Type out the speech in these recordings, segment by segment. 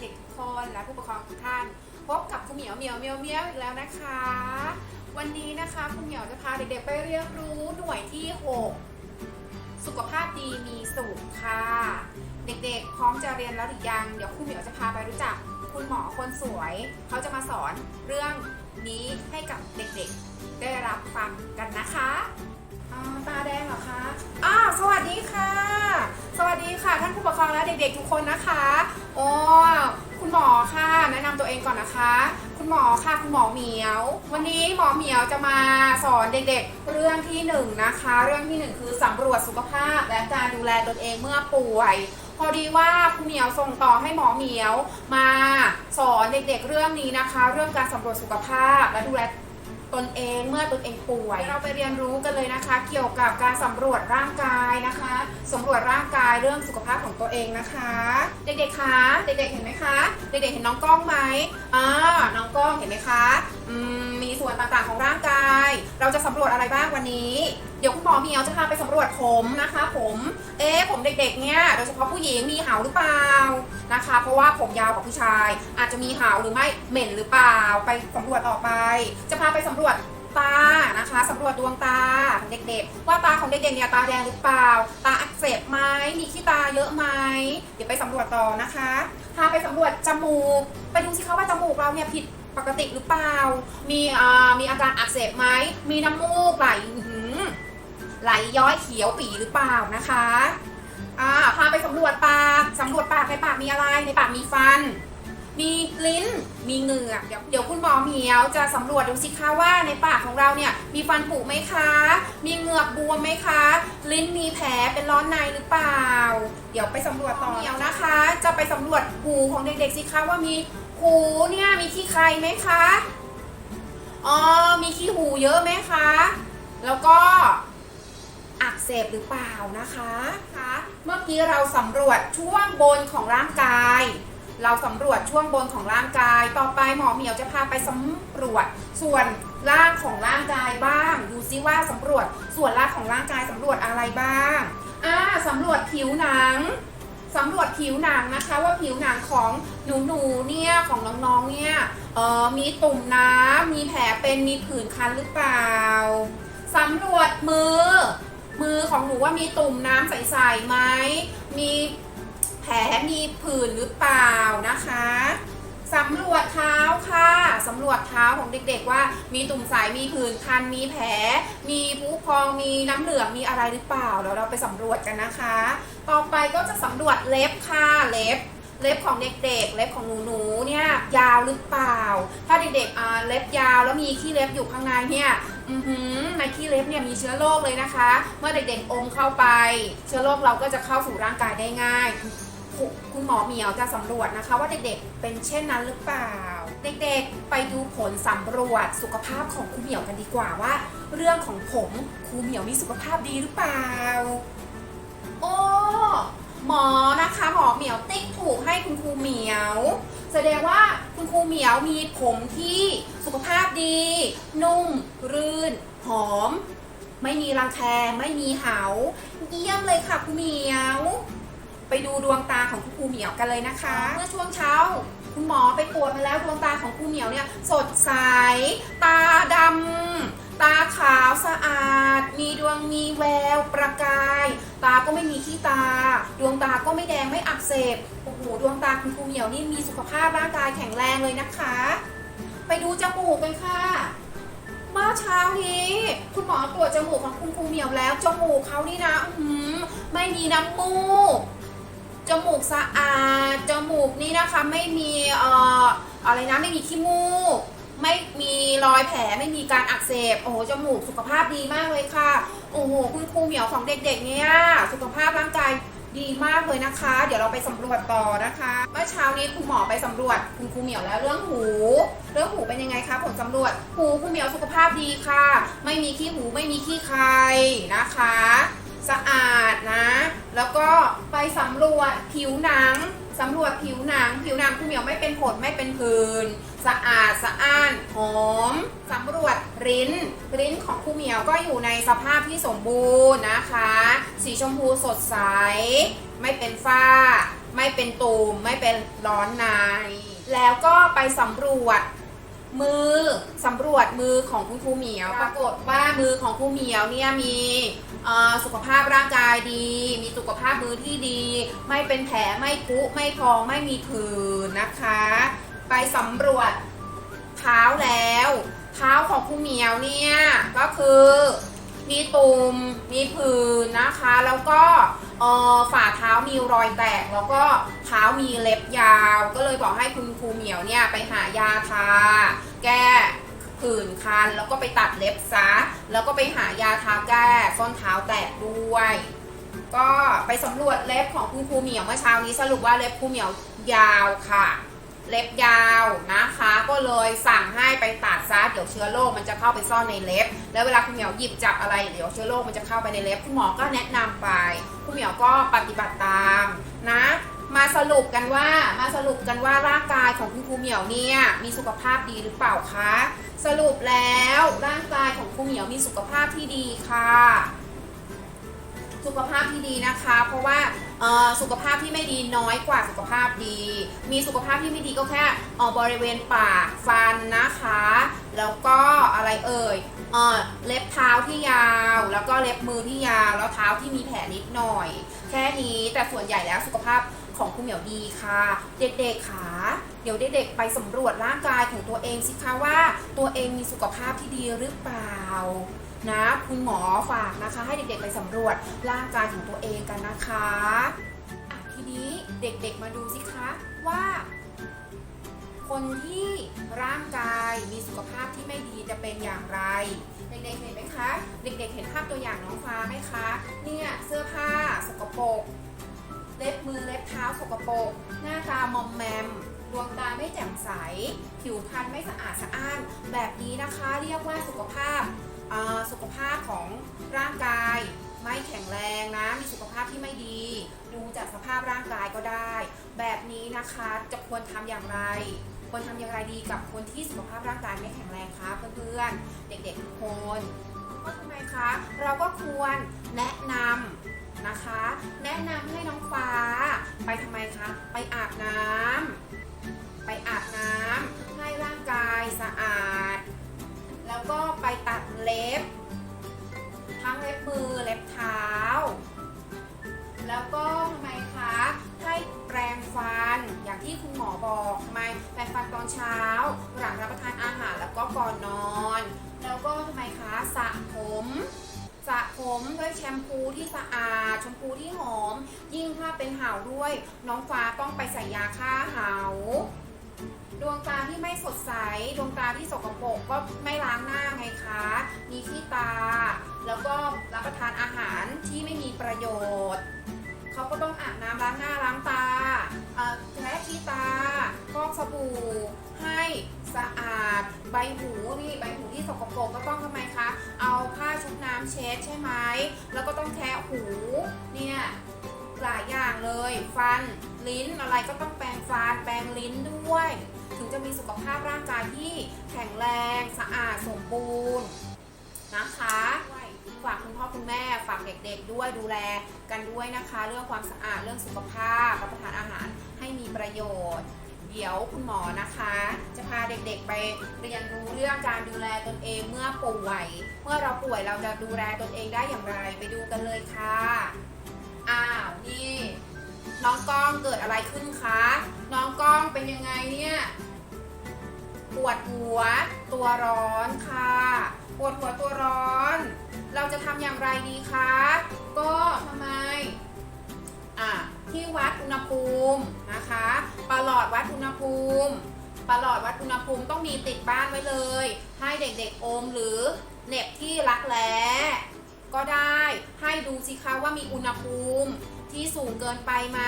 เด็กๆทุกคนและผู้ปกครองทุกท่าน พบกับคุณเหมียวเหมียวเหมียวเหมียวอีกแล้วนะคะ วันนี้นะคะคุณเหมียวจะพาเด็กๆไปเรียนรู้หน่วยที่ 6 สุขภาพดีมีสุขค่ะ เด็กๆ พร้อมจะเรียนแล้วหรือยัง เดี๋ยวคุณเหมียวจะพาไปรู้จัก คุณหมอคนสวย เขาจะมาสอนเรื่องนี้ให้กับเด็กๆ ได้รับฟังกันนะคะ ตาแดงเหรอคะอ้าวสวัสดีค่ะ สวัสดีค่ะ ท่านผู้ปกครองและเด็กๆทุกคนนะคะโอ้คุณหมอค่ะ แนะนำตัวเองก่อนนะคะ คุณหมอค่ะ คุณหมอเหมียว วันนี้หมอเหมียวจะมาสอนเด็กๆ เรื่องที่หนึ่งนะคะ เรื่องที่หนึ่งคือสำรวจสุขภาพ และการดูแลตนเองเมื่อป่วย พอดีว่าคุณเหมียวส่งต่อให้หมอเหมียว มาสอนเด็กๆเรื่องนี้นะคะ เรื่องการสำรวจสุขภาพและดูแล ตนเองเมื่อตนเองป่วย เราไปเรียนรู้กันเลยนะคะ เกี่ยวกับการสำรวจร่างกายนะคะสำรวจร่างกายเรื่องสุขภาพของตัวเองนะคะ เด็กๆคะเด็กๆเห็นไหมคะ เด็กๆเห็นน้องกล้องไหมอ่าน้องกล้องเห็นไหมคะอืมมีส่วนต่างๆของร่างกาย เราจะสำรวจอะไรบ้างวันนี้ เดี๋ยวคุณหมอเมียวจะพาไปสำรวจผมนะคะ ผม เอ๊ะผมเด็กๆเนี่ยโดยเฉพาะผู้หญิงมีเหาหรือเปล่านะคะ เพราะว่าผมยาวกว่าผู้ชาย อาจจะมีเหาหรือไม่เหม็นหรือเปล่า ไปสำรวจออกไป จะพาไปสำรวจตานะคะสำรวจดวงตาของเด็กๆ ว่าตาของเด็กๆเนี่ยตาแดงหรือเปล่า ตาอักเสบไหมมีขี้ตาเยอะไหมเดี๋ยวไปสำรวจต่อนะคะพาไปสำรวจจมูก ไปดูสิคะว่าจมูกเราเนี่ยผิด ปกติหรือเปล่า มีอ่ามีอาการอักเสบไหม มีน้ำมูกไหลไหลย้อยเขียวปีหรือเปล่านะคะอ่าพาไปสำรวจปากสำรวจปากในปากมีอะไร ในปากมีฟัน มีลิ้น มีเหงือกเดี๋ยวเดี๋ยวคุณหมอเหมียวจะสำรวจดูสิคะว่าในปากของเราเนี่ยมีฟันผุไหมคะ มีเหงือกบวมไหมคะ ลิ้นมีแผลเป็นร้อนในหรือเปล่า เดี๋ยวไปสำรวจต่อเหมียวนะคะ จะไปสำรวจหูของเด็กๆสิคะว่ามี หูเนี่ยมีขี้ใครไหมคะ อ๋อ มีขี้หูเยอะไหมคะ แล้วก็อักเสบหรือเปล่านะคะคะ เมื่อกี้เราสำรวจช่วงบนของร่างกาย เราสำรวจช่วงบนของร่างกาย ต่อไปหมอเหมียวจะพาไปสำรวจส่วนล่างของร่างกายบ้าง ดูซิว่าสำรวจส่วนล่างของร่างกายสำรวจอะไรบ้าง อ่าสำรวจผิวหนัง สำรวจผิวหนังนะคะ ว่าผิวหนังของหนูหนูๆเนี่ยของน้องๆเนี่ยเออมีตุ่มน้ำมีแผลเป็นมีผื่นคันหรือเปล่าสำรวจมือ มือของหนูว่ามีตุ่มน้ำใสๆไหมมีแผลมีผื่นหรือเปล่านะคะ สำรวจเท้าค่ะสำรวจเท้าของเด็กๆว่า มีตุ่มใสมีผื่นคันมีแผล มีผู้พองมีน้ำเหลืองมีอะไรหรือเปล่าเดี๋ยวเราไปสำรวจกันนะคะ ต่อไปก็จะสำรวจเล็บค่ะเล็บเล็บของเด็กๆ เล็บของหนูๆ เนี่ยยาวหรือเปล่า ถ้าเด็กๆเล็บยาวแล้วมีขี้เล็บอยู่ข้างในเนี่ยอือหือในขี้เล็บเนี่ยมีเชื้อโรคเลยนะคะ เมื่อเด็กๆอมเข้าไป เชื้อโรคเราก็จะเข้าสู่ร่างกายได้ง่าย หมอเหมียวจะสำรวจนะคะ ว่าเด็กๆ เป็นเช่นนั้นหรือเปล่า เด็กๆ ไปดูผลสำรวจสุขภาพของครูเหมียวกันดีกว่าว่า เรื่องของผมครูเหมียวมีสุขภาพดีหรือเปล่า โอ้หมอนะคะ หมอเหมียวติ๊กถูกให้คุณครูเหมียว แสดงว่าคุณครูเหมียวมีผมที่สุขภาพดี นุ่ม รื่น หอม ไม่มีรังแคไม่มีเหาเยี่ยมเลยค่ะครูเหมียว ไปดูดวงตาของคุณครูเหมียวกันเลยนะคะ เมื่อช่วงเช้า คุณหมอไปตรวจมาแล้วดวงตาของครูเหมียวเนี่ยสดใส ตาดำตาขาวสะอาด มีดวงมีแววประกาย ตาก็ไม่มีขี้ตา ดวงตาก็ไม่แดงไม่อักเสบโอ้โหดวงตาคุณครูเหมียวนี่มีสุขภาพร่างกายแข็งแรงเลยนะคะ ไปดูจมูกกันค่ะเมื่อเช้านี้ คุณหมอตรวจจมูกของคุณครูเหมียวแล้วจมูกเขานี่นะอื้อหือไม่มีน้ำมูก จมูกสะอาด จมูกนี่นะคะไม่มีเอ่ออะไรนะไม่มีขี้มูก ไม่มีรอยแผลไม่มีการอักเสบ โอ้โห จมูกสุขภาพดีมากเลยค่ะ โอ้โห คุณครูเหมียวของเด็กๆเนี่ยสุขภาพร่างกายดีมากเลยนะคะ เดี๋ยวเราไปสำรวจต่อนะคะ เมื่อเช้านี้คุณหมอไปสำรวจคุณครูเหมียวแล้วเรื่องหู เรื่องหูเป็นยังไงคะผลสำรวจหูคุณเหมียวสุขภาพดีค่ะ ไม่มีขี้หูไม่มีขี้ใครนะคะ สะอาดนะ แล้วก็ไปสำรวจผิวหนังสำรวจผิวหนัง ผิวหนังคุณเหมียวไม่เป็นผดไม่เป็นผื่นสะอาดสะอ้านหอมสำรวจริ้นริ้นของคุณเหมียวก็อยู่ในสภาพที่สมบูรณ์นะคะ สีชมพูสดใส ไม่เป็นฝ้า ไม่เป็นตูมไม่เป็นร้อนใน แล้วก็ไปสำรวจมือสำรวจมือของคุณครูเหมียว ปรากฏว่ามือของครูเหมียวเนี่ยมี สุขภาพร่างกายดี มีสุขภาพมือที่ดี ไม่เป็นแผลไม่พุไม่พองไม่มีผื่นนะคะ ไปสำรวจเท้าแล้ว เท้าของครูเหมียวเนี่ยก็คือมีตุ่มมีผื่นนะคะ แล้วก็ฝ่าเท้ามีรอยแตก แล้วก็เท้ามีเล็บยาว ก็เลยบอกให้คุณครูเหมียวเนี่ยไปหายาทาแก้ ผื่นคัน แล้วก็ไปตัดเล็บซะ แล้วก็ไปหายาทาแก้ส้นเท้าแตกด้วย ก็ไปสำรวจเล็บของคุณครูเหมียวเมื่อเช้านี้สรุปว่าเล็บครูเหมียวยาวค่ะ เล็บยาวนะคะ ก็เลยสั่งให้ไปตัดซะเดี๋ยวเชื้อโรคมันจะเข้าไปซ่อนในเล็บ แล้วเวลาคุณเหมียวหยิบจับอะไรเดี๋ยวเชื้อโรคมันจะเข้าไปในเล็บคุณหมอก็แนะนำไปคุณเหมียวก็ปฏิบัติตามนะ มาสรุปกันว่ามาสรุปกันว่าร่างกายของคุณครูเหมียวเนี่ยมีสุขภาพดีหรือเปล่าคะสรุปแล้วร่างกายของครูเหมียวมีสุขภาพที่ดีค่ะ สุขภาพที่ดีนะคะ เพราะว่าเออสุขภาพที่ไม่ดีน้อยกว่าสุขภาพดี มีสุขภาพที่ไม่ดีก็แค่ออบริเวณปากฟันนะคะ แล้วก็อะไรเอ่ยเออเล็บเท้าที่ยาว แล้วก็เล็บมือที่ยาว แล้วเท้าที่มีแผลนิดหน่อย แค่นี้แต่ส่วนใหญ่แล้วสุขภาพ ของคุณเหมียวดีค่ะ เด็กๆค่ะเดี๋ยวเด็กๆไปสำรวจร่างกายของตัวเองสิคะว่า ตัวเองมีสุขภาพที่ดีหรือเปล่านะคุณหมอฝากนะคะ ให้เด็กๆไปสำรวจร่างกายของตัวเองกันนะคะอะทีนี้เด็กๆมาดูสิคะว่า คนที่ร่างกายมีสุขภาพที่ไม่ดีจะเป็นอย่างไร เด็กๆเห็นไหมคะ เด็กๆเห็นภาพตัวอย่างน้องฟ้าไหมคะ เนี่ยเสื้อผ้าสกปรก เล็บมือเล็บเท้าสกปรกหน้าตามอมแมม ดวงตาไม่แจ่มใส ผิวพรรณไม่สะอาดสะอ้าน แบบนี้นะคะเรียกว่าสุขภาพสุขภาพของร่างกายไม่แข็งแรงนะ มีสุขภาพที่ไม่ดี ดูจากสภาพร่างกายก็ได้ แบบนี้นะคะจะควรทำอย่างไร ควรทำอย่างไรดีกับคนที่สุขภาพร่างกายไม่แข็งแรงคะเพื่อนๆเด็กๆทุกคนก็ทำไมคะ เราก็ควรแนะนำ นะคะ แนะนำให้น้องฟ้า ไปทำไมคะ ไปอาบน้ำไปอาบน้ำให้ร่างกายสะอาด แล้วก็ไปตัดเล็บ ทั้งเล็บมือเล็บเท้า แล้วก็ทำไมคะให้แปรงฟันอย่างที่คุณหมอบอกทำไมแปรงฟันตอนเช้า หลังรับประทานอาหารแล้วก็ก่อนนอน แล้วก็ทำไมคะสระผม ผมด้วยแชมพูที่สะอาด แชมพูที่หอม ยิ่งถ้าเป็นเห่าด้วย น้องฟ้าต้องไปใส่ยาฆ่าเห่าดวงตาที่ไม่สดใส ดวงตาที่สกปรกก็ไม่ล้างหน้าไงคะ มีขี้ตา แล้วก็รับประทานอาหารที่ไม่มีประโยชน์ เขาก็ต้องอาบน้ำล้างหน้าล้างตาเอ่อแคะขี้ตาฟอกสบู่ให้สะอาด ใบหูนี่ใบหูที่สกปรกก็ต้องทำไมคะ เอาผ้าชุบน้ำเช็ดใช่ไหม แล้วก็ต้องแคะหูเนี่ยหลายอย่างเลย ฟันลิ้นอะไรก็ต้องแปรงฟันแปรงลิ้นด้วย ถึงจะมีสุขภาพร่างกายที่แข็งแรงสะอาดสมบูรณ์นะคะฝากคุณพ่อคุณแม่ฝากเด็กๆด้วยดูแลกันด้วยนะคะ เรื่องความสะอาดเรื่องสุขภาพรับประทานอาหารให้มีประโยชน์ เดี๋ยวคุณหมอนะคะ จะพาเด็กๆไปเรียนรู้เรื่องการดูแลตนเองเมื่อป่วย เมื่อเราป่วยเราจะดูแลตนเองได้อย่างไรไปดูกันเลยค่ะ อ้าวนี่น้องก้องเกิดอะไรขึ้นคะ น้องก้องเป็นยังไงเนี่ย ปวดหัวตัวร้อนค่ะ ปวดหัวตัวร้อน เราจะทำอย่างไรดีคะ ก็ทำไม ณหภูมินะคะประหลอดวัดอุณหภูมิประหลอดวัดอุณหภูมิต้องมีติดบ้านไว้เลย ให้เด็กๆอมหรือเน็บที่รักแร้ก็ได้ให้ดูสิคะว่ามีอุณหภูมิที่สูงเกินไปไหม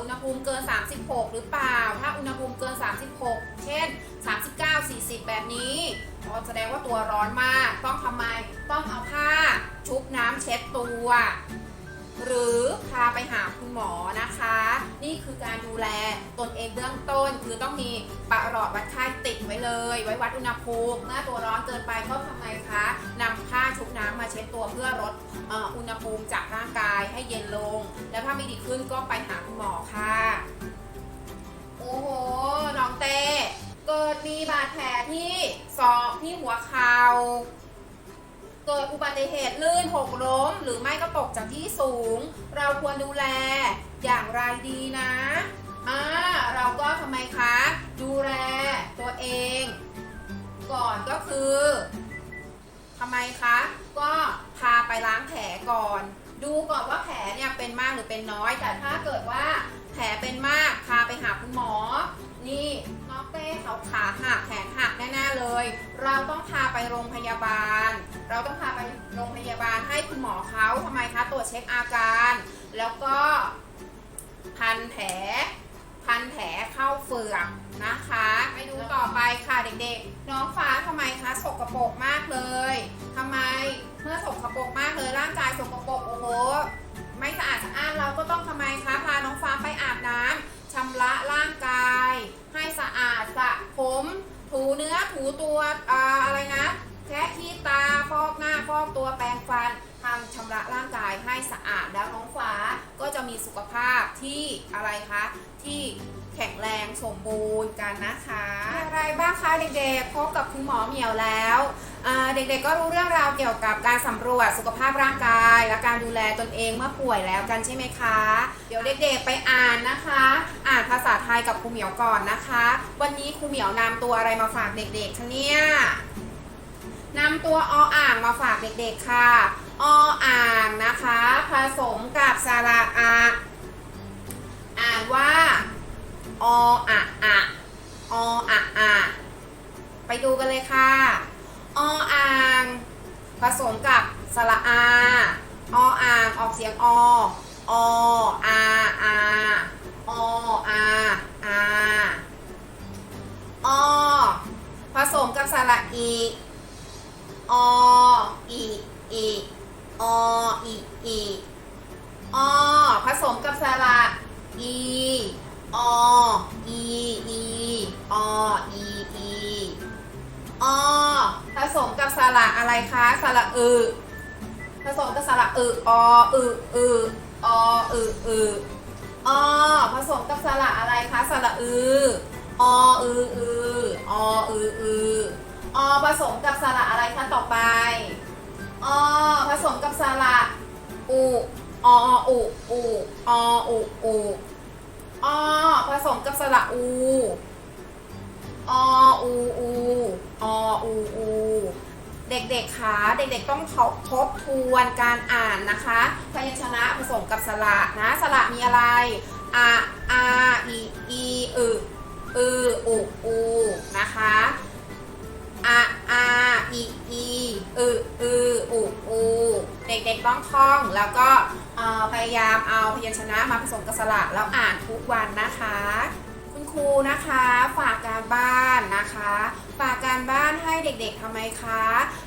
อุณหภูมิเกิน 36 หรือเปล่า ถ้าอุณหภูมิเกิน 36 เช่น 39 40 แบบนี้ก็แสดงว่าตัวร้อนมาก ต้องทำไม ต้องเอาผ้าชุบน้ำเช็ดตัว หรือพาไปหาคุณหมอนะคะ นี่คือการดูแลตนเองเบื้องต้น คือต้องมีปะหลอดวัดไข้ติดไว้เลย ไว้วัดอุณหภูมิเมื่อตัวร้อนเกินไปก็ทำไมคะนำผ้าชุบน้ำมาเช็ดตัวเพื่อลดอุณหภูมิจากร่างกายให้เย็นลง แล้วถ้าไม่ดีขึ้นก็ไปหาคุณหมอค่ะโอ้โหน้องเต้เกิดมีบาดแผลที่ศอกที่หัวเข่า เกิดอุบัติเหตุลื่นหกล้ม หรือไม่ก็ตกจากที่สูง เราควรดูแลอย่างไรดีนะอ่าเราก็ทำไมคะ ดูแลตัวเอง ก่อนก็คือทำไมคะ ก็พาไปล้างแผลก่อน ดูก่อนว่าแผลเนี่ยเป็นมากหรือเป็นน้อย แต่ถ้าเกิดว่าแผลเป็นมาก พาไปหาคุณหมอ นี่ เขาขาหักแขนหักแน่ๆเลย เราต้องพาไปโรงพยาบาล เราต้องพาไปโรงพยาบาลให้คุณหมอเขาทำไมคะตรวจเช็คอาการ แล้วก็พันแผลพันแผลเข้าเฟือกนะคะไปดูต่อไปค่ะเด็กๆ น้องฟ้าทำไมคะสกปรกมากเลยทำไมเมื่อสกปรกมากเลยร่างกายสกปรกโอ้โหไม่สะอาดสะอ้านเราก็ต้องทำไมคะพาน้องฟ้าไปอาบน้ำ ชำระร่างกาย ให้สะอาดสระผม ถูเนื้อถูตัวอะไรนะแค่ขี้ตาฟอกหน้าฟอกตัวแปรงฟันทำชำระร่างกายให้สะอาดแล้วน้องฟ้าก็จะมีสุขภาพที่อะไรคะที่แข็งแรงสมบูรณ์กันนะคะ อะไรบ้างคะเด็กๆพบกับคุณหมอเหมียวแล้ว ด็กๆก็รู้เรื่องราวเกี่ยวกับการสำรวจสุขภาพร่างกาย และการดูแลตนเองเมื่อป่วยแล้วกันใช่ไหมคะ เดี๋ยวเด็กๆไปอ่านนะคะ อ่านภาษาไทยกับครูเหมียวก่อนนะคะ วันนี้ครูเหมียวนำตัวอะไรมาฝากเด็กๆคะเนี่ยนำตัวออ่างมาฝากเด็กๆค่ะ ออ่างนะคะ ผสมกับสระอาอ่านว่าออะอะออะอะไปดูกันเลยค่ะ ออ่าง ผสมกับสระอาออ่างออกเสียงอออาอาออาอาอผสมกับสระอีออีอีออีอีอผสมกับสระอีออีอีออีอีอ สมกับสระอะไรคะสระอือผสมกับสระอึออึอึออึอึออผสมกับสระอะไรคะสระอือออึอึออึอึอผสมกับสระอะไรคะต่อไปอผสมกับสระอุออุอุออุอุอผสมกับสระอู ออูอูออูอูเด็กๆคะเด็กๆต้องทบทวนการอ่านนะคะพยัญชนะผสมกับสระนะสระมีอะไรอะอาอีอีอึอืออุอูนะคะอะอาอีอีอึอืออุอูเด็กๆต้องท่องแล้วก็พยายามเอาพยัญชนะมาผสมกับสระแล้วอ่านทุกวันนะคะ ครูนะคะ ฝากการบ้านนะคะ ฝากการบ้านให้เด็กๆทำไมคะ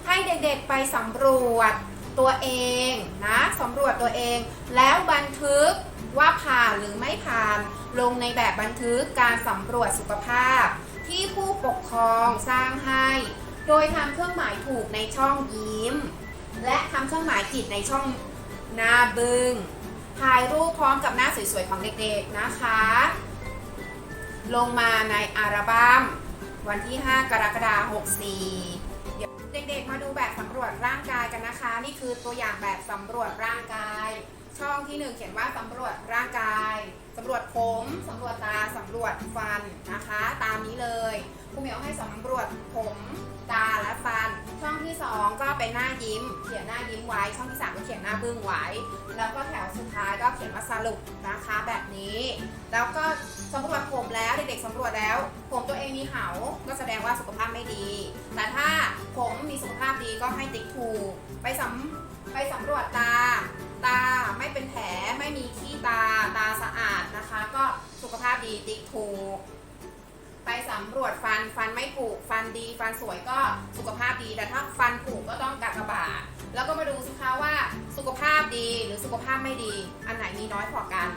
ให้เด็กๆไปสำรวจตัวเองนะสำรวจตัวเอง แล้วบันทึกว่าผ่านหรือไม่ผ่านลงในแบบบันทึกการสำรวจสุขภาพ ที่ผู้ปกครองสร้างให้ โดยทำเครื่องหมายถูกในช่องยิ้ม และทำเครื่องหมายผิดในช่องหน้าบึง้งถ่ายรูปพร้อมกับหน้าสวยๆของเด็กๆนะคะ ลงมาในอัลบั้มวันที่ 5 กรกฎาคม 64 เดี๋ยวเด็กๆ มาดูแบบสำรวจร่างกายกันนะคะ นี่คือตัวอย่างแบบสำรวจร่างกาย ช่องที่หนึ่งเขียนว่าสำรวจร่างกายสำรวจผมสำรวจตาสำรวจฟันนะคะ ตามนี้เลยครูเหมียวให้สำรวจผมตาและฟัน ช่องที่สองก็เป็นหน้ายิ้ม เขียนหน้ายิ้มไว้ ช่องที่สามก็เขียนหน้าบึ้งไว้ แล้วก็แถวสุดท้ายก็เขียนว่าสรุปนะคะแบบนี้ แล้วก็สำรวจผมแล้วเด็กๆสำรวจแล้ว ผมตัวเองมีเหา ก็แสดงว่าสุขภาพไม่ดี แต่ถ้าผมมีสุขภาพดีก็ให้ติ๊กถูกไปสำไปสำรวจตา ตาไม่เป็นแผลไม่มีขี้ตาตาสะอาดนะคะ ก็สุขภาพดีติ๊กถูก ไปสำรวจฟันฟันไม่ผุฟันดีฟันสวยก็สุขภาพดีแต่ถ้าฟันผุก็ต้องกากบาทแล้วก็มาดูสิคะว่าสุขภาพดีหรือสุขภาพไม่ดี อันไหนมีน้อยกว่ากัน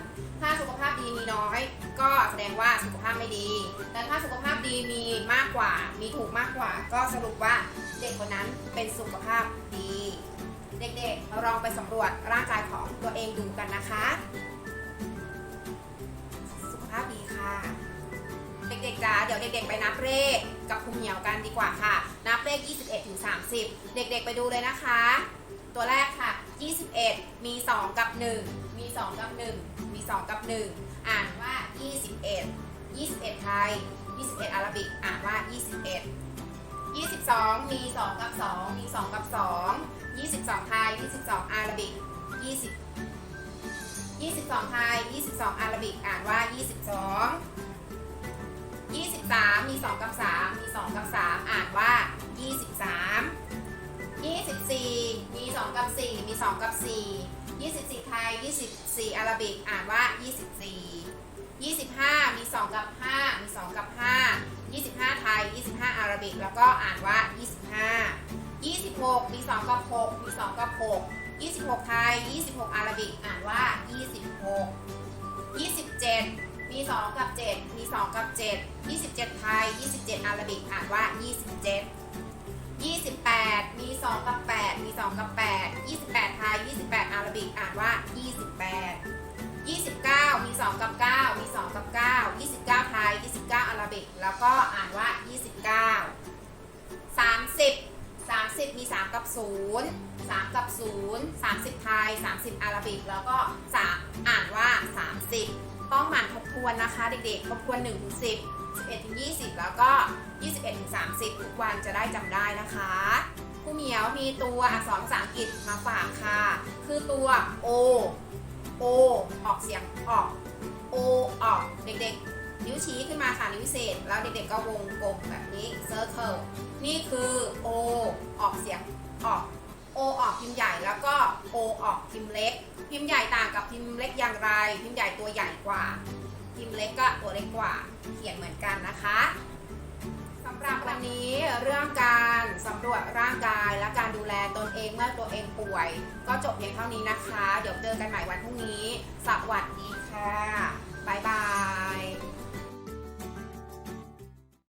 ถ้าสุขภาพดีมีน้อย ก็แสดงว่าสุขภาพไม่ดี แต่ถ้าสุขภาพดีมีมากกว่า มีถูกมากกว่า ก็สรุปว่าเด็กคนนั้นเป็นสุขภาพดี เด็กๆลองไปสำรวจร่างกายของตัวเองดูกันนะคะ สุขภาพดีค่ะ เด็กๆจ้าเดี๋ยวเด็ก ๆ ไปนับเลขกับคุณเหมียวกันดีกว่าค่ะ นับเลข 21ถึง30 เด็กๆไปดูเลยนะคะ ตัวแรกค่ะ 21 มี 2 กับ 1 มี 2 กับ 1 มี 2 กับ 1 อ่านว่า 21 21 ไทย 21 อาราบิก อ่านว่า 21 22 มี 2 กับ 2 มี 2 กับ 2 22 ไทย 22 อาราบิก 20 22 ไทย 22 อาราบิก อ่านว่า 22 23 มี 2 กับ 3 มี 2 กับ 3 อ่านว่า 23 24 มี 2 กับ 4 มี 2 กับ 4 24 ไทย 24 อาราบิก อ่านว่า 24 25 มี 2 กับ 5 มี 2 กับ 5 25 ไทย 25 อาราบิก แล้วก็อ่านว่า 25 26 มี2กับ6มี2กับ6 26 ไทย 26 อาราบิก อ่านว่า 26 27 มี 2 กับ 7 มี 2 กับ 7 27 ไทย 27 อาราบิก อ่านว่า 27 28 มี 2 กับ 8 มี 2 กับ 8 28 ไทย 28 อาราบิก อ่านว่า 28 29 มี 2 กับ 9 มี 2 กับ 9 29 ไทย 29 อาราบิก แล้วก็อ่านว่า 30มี3กับ0 3กับ0 30ไทย30อาราบิก แล้วก็3อ่านว่า30ต้องหมั่นทบทวนนะคะ เด็กๆ ทบทวน1ถึง10 11ถึง20แล้วก็21ถึง30ทุกวันจะได้จำได้นะคะผู้เหมียวมีตัวอักษรภาษาอังกฤษมาฝากค่ะ คือตัว O O ออกเสียงออก O ออกเด็กๆ นิ้วชี้ขึ้นมาค่ะ นิ้ววิเศษ แล้วเด็กๆก็วงกลมแบบนี้ circle นี่คือ O ออกเสียง ออก O ออกพิมพ์ใหญ่แล้วก็ O ออกพิมพ์เล็ก พิมพ์ใหญ่ต่างกับพิมพ์เล็กอย่างไร พิมพ์ใหญ่ตัวใหญ่กว่า พิมพ์เล็กก็ตัวเล็กกว่า เขียนเหมือนกันนะคะสำหรับวันนี้เรื่องการสำรวจร่างกายและการดูแลตนเองเมื่อตัวเองป่วย ก็จบเพียงเท่านี้นะคะ เดี๋ยวเจอกันใหม่วันพรุ่งนี้ สวัสดีค่ะบายบาย